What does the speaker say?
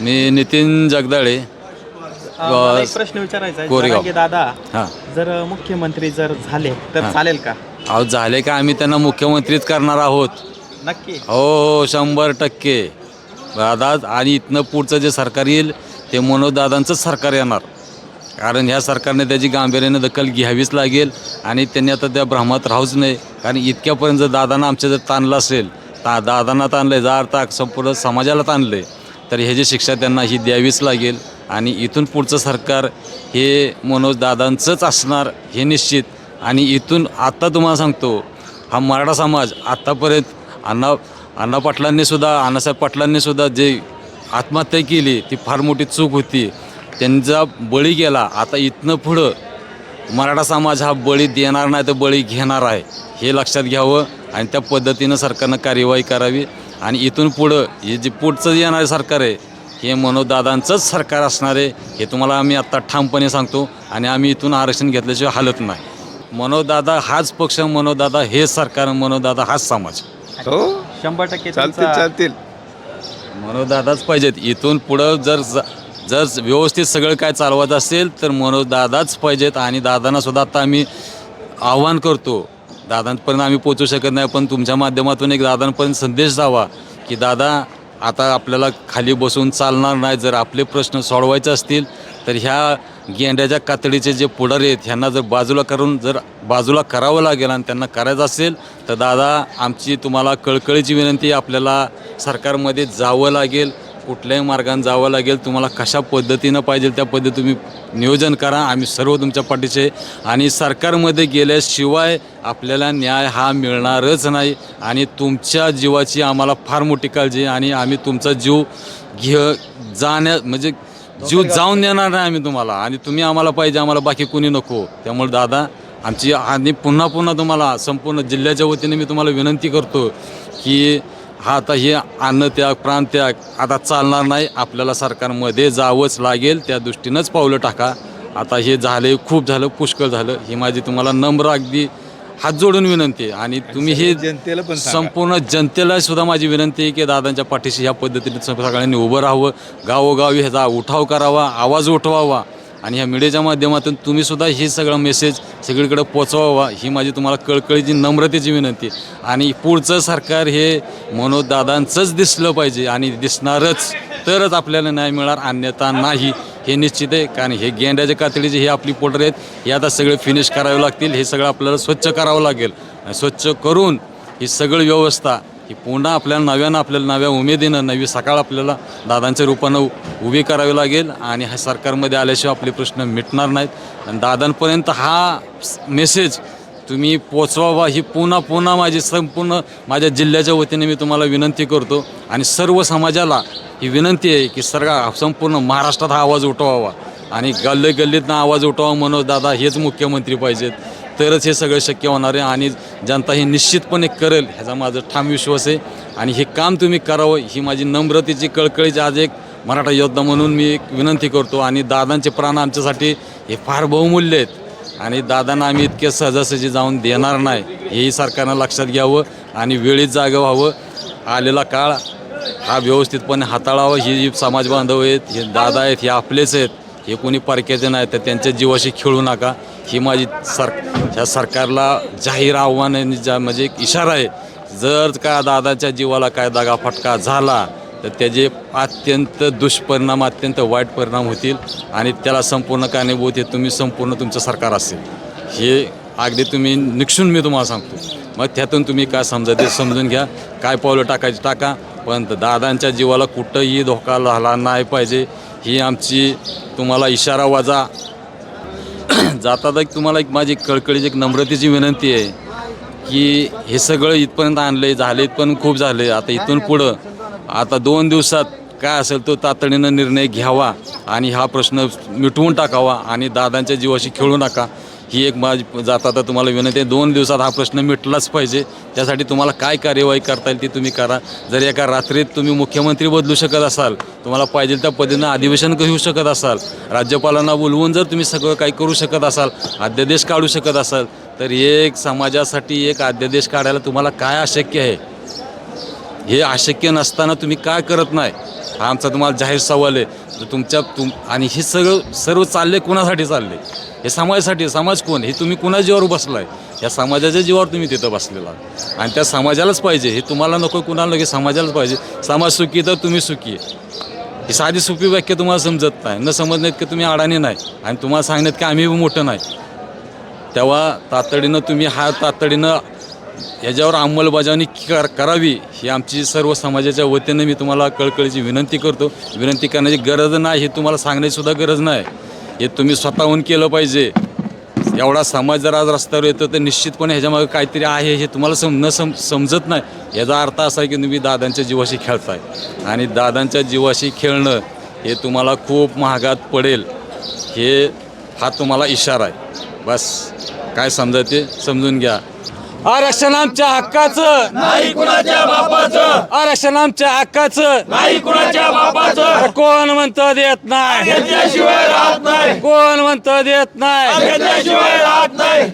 मी नितीन जगदाळे. अ, मला एक प्रश्न विचारायचा आहे. कोरेगाव. जरांगे दादा हां. जर मुख्यमंत्री जर झाले तर. चालेल का? अहो झाले का? आम्ही त्यांना मुख्यमंत्रीच करणार आहोत. नक्की. हो हो शंभर टक्के. दादा आणि इथनं पुढचं जे सरकार येईल ते मनोजदादांचंच सरकार येणार. कारण ह्या सरकारने त्याची गांभीर्याने दखल घ्यावीच लागेल आणि त्यांनी आता त्या भ्रमात राहूच नाही कारण इतक्यापर्यंत जर दादांना आमच्या जर ताणलं असेल ता दादांना ताणलं जार ताक संपूर्ण समाजाला ताणले तर ह्याची शिक्षा त्यांना ही द्यावीच लागेल आणि इथून पुढचं सरकार हे मनोज दादांचंच असणार हे निश्चित. आणि इथून आत्ता तुम्हाला सांगतो हा मराठा समाज आत्तापर्यंत अण्णा अण्णा पाटलांनीसुद्धा अण्णासाहेब पाटलांनीसुद्धा जे आत्महत्या केली ती फार मोठी चूक होती. त्यांचा बळी गेला. आता इथनं पुढं मराठा समाज हा बळी देणार नाही तर बळी घेणार आहे. हे लक्षात घ्यावं आणि त्या पद्धतीनं सरकारनं कार्यवाही करावी. आणि इथून पुढं हे जे पुढचं जे येणारे सरकार आहे हे मनोदादांचंच सरकार असणार आहे हे तुम्हाला आम्ही आत्ता ठामपणे सांगतो आणि आम्ही इथून आरक्षण घेतल्याशिवाय हालत नाही. मनोदादा हाच पक्ष मनोदादा हेच सरकार मनोदादा हाच समाज. हो? शंभर टक्के चालतील तुमचा- चालतील मनोजदादाच पाहिजेत. इथून पुढं जर जर व्यवस्थित सगळं काय चालवत असेल तर मनोजदादाच पाहिजेत आणि दादांना सुद्धा आता आम्ही आव्हान करतो दादांपर्यंत आम्ही पोचू शकत नाही पण तुमच्या माध्यमातून एक दादांपर्यंत संदेश जावा की दादा आता आपल्याला खाली बसून चालणार नाही जर आपले प्रश्न सोडवायचे असतील तर ह्या गेंड्याच्या कातडीचे जे पुढारी आहेत ह्यांना जर बाजूला करून जर बाजूला करावं लागेल आणि त्यांना करायचं असेल तर दादा आमची तुम्हाला कळकळीची विनंती आपल्याला सरकारमध्ये जावं लागेल कुठल्याही मार्गाने जावं लागेल तुम्हाला कशा पद्धतीनं पाहिजे त्या पद्धती तुम्ही नियोजन करा. आम्ही सर्व तुमच्या पाठीचे आणि सरकारमध्ये गेल्याशिवाय आपल्याला न्याय हा मिळणारच नाही आणि तुमच्या जीवाची आम्हाला फार मोठी काळजी आणि आम्ही तुमचा जीव घे जाण्या म्हणजे जीव जाऊन देणार नाही आम्ही तुम्हाला आणि तुम्ही आम्हाला पाहिजे आम्हाला बाकी कोणी नको. त्यामुळे दादा आमची आणि पुन्हा पुन्हा तुम्हाला संपूर्ण जिल्ह्याच्या वतीने मी तुम्हाला विनंती करतो की हा आता हे अन्नत्याग प्राणत्याग आता चालणार नाही. आपल्याला सरकारमध्ये जावंच लागेल. त्या दृष्टीनंच पावलं टाका. आता हे झाले खूप झालं पुष्कळ झालं. ही माझी तुम्हाला नम्र अगदी हात जोडून विनंती आहे. आणि तुम्ही हे जनतेला पण. संपूर्ण जनतेला सुद्धा माझी विनंती आहे की दादांच्या पाठीशी ह्या पद्धतीने सगळ्यांनी उभं राहावं. गावोगावी ह्याचा उठाव करावा आवाज उठवावा. आणि ह्या मीडियाच्या माध्यमातून तुम्ही सुद्धा हे सगळं मेसेज सगळीकडे पोचवावा ही माझी तुम्हाला कळकळीची नम्रतेची विनंती. आणि पुढचं सरकार हे मनोजदादांचंच दिसलं पाहिजे आणि दिसणारच तरच आपल्याला न्याय मिळणार अन्यथा नाही. हे निश्चित आहे कारण हे गेंड्याच्या कातडीचे हे आपली पोटर आहेत हे आता सगळे फिनिश करावे लागतील हे सगळं आपल्याला स्वच्छ करावं लागेल. स्वच्छ करून ही सगळी व्यवस्था की पुन्हा आपल्याला नव्यानं आपल्याला नव्या उमेदीनं नवी सकाळ आपल्याला दादांच्या रूपानं उभी करावी लागेल आणि हा सरकारमध्ये आल्याशिवाय आपले प्रश्न मिटणार नाहीत. आणि दादांपर्यंत हा मेसेज तुम्ही पोचवावा ही पुन्हा पुन्हा माझी संपूर्ण माझ्या जिल्ह्याच्या वतीने मी तुम्हाला विनंती करतो. आणि सर्व समाजाला ही विनंती आहे की सर्व संपूर्ण महाराष्ट्रात हा आवाज उठवावा. आणि गल्ली गल्लीतनं आवाज उठवा मनोज दादा हेच मुख्यमंत्री पाहिजेत. तरच हे सगळं शक्य होणार आहे आणि जनता हे निश्चितपणे करेल ह्याचा माझा ठाम विश्वास आहे. आणि हे काम तुम्ही करावं ही माझी नम्रतेची कळकळीची आज एक मराठा योद्धा म्हणून मी एक विनंती करतो. आणि दादांचे प्राण आमच्यासाठी हे फार बहुमूल्य आहेत. आणि दादांना आम्ही इतके सहजासहजी जाऊन देणार नाही हेही सरकारनं लक्षात घ्यावं आणि वेळीच जागं व्हावं. आलेला काळ हा व्यवस्थितपणे हाताळावा ही समाज बांधव आहेत हे दादा आहेत हे आपलेच आहेत. हे कोणी परक्याचे नाही तर त्यांच्या जीवाशी खेळू नका. ही माझी सर ह्या सरकारला जाहीर आव्हान आहे आणि जा म्हणजे एक इशारा आहे. जर का दादाच्या जीवाला काय दगाफटका झाला तर त्याचे अत्यंत दुष्परिणाम अत्यंत वाईट परिणाम होतील आणि त्याला संपूर्ण कारणीभूत हे तुम्ही संपूर्ण तुमचं सरकार असेल. हे अगदी तुम्ही निक्षून मी तुम्हाला सांगतो. मग त्यातून तुम्ही काय समजा ते समजून घ्या. काय पावलं टाकायची टाका. पण दादांच्या जीवाला कुठंही धोका झाला नाही पाहिजे. ही आमची तुम्हाला इशारा वाजा. जातात एक तुम्हाला एक माझी कळकळीची एक नम्रतेची विनंती आहे की हे सगळं इथपर्यंत आणलं झाले पण खूप झाले आता इथून पुढं आता दोन दिवसात काय असेल तो तातडीनं निर्णय घ्यावा आणि हा प्रश्न मिटवून टाकावा आणि दादांच्या जीवाशी खेळू नका. ही एक माझी जाता तर तुम्हाला विनंती आहे. दोन दिवसात हा प्रश्न मिटलाच पाहिजे. त्यासाठी तुम्हाला काय कार्यवाही करता येईल ती तुम्ही करा. जर एका रात्रीत तुम्ही मुख्यमंत्री बदलू शकत असाल तुम्हाला पाहिजे त्या पद्धतीनं अधिवेशन घेऊ शकत असाल राज्यपालांना बोलवून जर तुम्ही सगळं काही करू शकत असाल अध्यादेश काढू शकत असाल तर एक समाजासाठी एक अध्यादेश काढायला तुम्हाला काय अशक्य आहे? हे अशक्य नसताना तुम्ही काय करत नाही? हा आमचा तुम्हाला जाहीर सवाल आहे. तर तुमच्या तुम आणि हे सगळं सर्व चालले कुणासाठी चालले? हे समाजासाठी समाज कोण? हे तुम्ही कुणा जीवावर बसलाय? या समाजाच्या जीवावर तुम्ही तिथं बसलेला आणि त्या समाजालाच पाहिजे. हे तुम्हाला नको कुणाला नको समाजालाच पाहिजे. समाज सुखी तर तुम्ही सुखी आहे. ही साधी सोपी वाक्य तुम्हाला समजत नाही. न समजण्यात की तुम्ही अडाणी नाही. आणि तुम्हाला सांगण्यात की आम्ही मोठं नाही. तेव्हा तातडीनं तुम्ही हा तातडीनं याच्यावर अंमलबजावणी कर करावी ही आमची सर्व समाजाच्या वतीनं मी तुम्हाला कळकळीची विनंती करतो. विनंती करण्याची गरज नाही हे तुम्हाला सांगण्याचीसुद्धा गरज नाही. हे तुम्ही स्वतःहून केलं पाहिजे. एवढा समाज जर आज रस्त्यावर येतो तर निश्चितपणे ह्याच्यामागे काहीतरी आहे हे तुम्हाला सम न सम समजत नाही. याचा अर्थ असा आहे की तुम्ही दादांच्या जीवाशी खेळताय. आणि दादांच्या जीवाशी खेळणं हे तुम्हाला खूप महागात पडेल. हे हा तुम्हाला इशारा आहे. बस काय समजा ते समजून घ्या. आरक्षण आमच्या हक्काचं. नाही कुणाच्या बापाचं. आरक्षण आमच्या हक्काचं. नाही कुणाच्या बापाचं. कोण म्हणतं देत नाही? घेतल्याशिवाय राहत नाही. कोण म्हणतं देत नाही? घेतल्याशिवाय राहत नाही.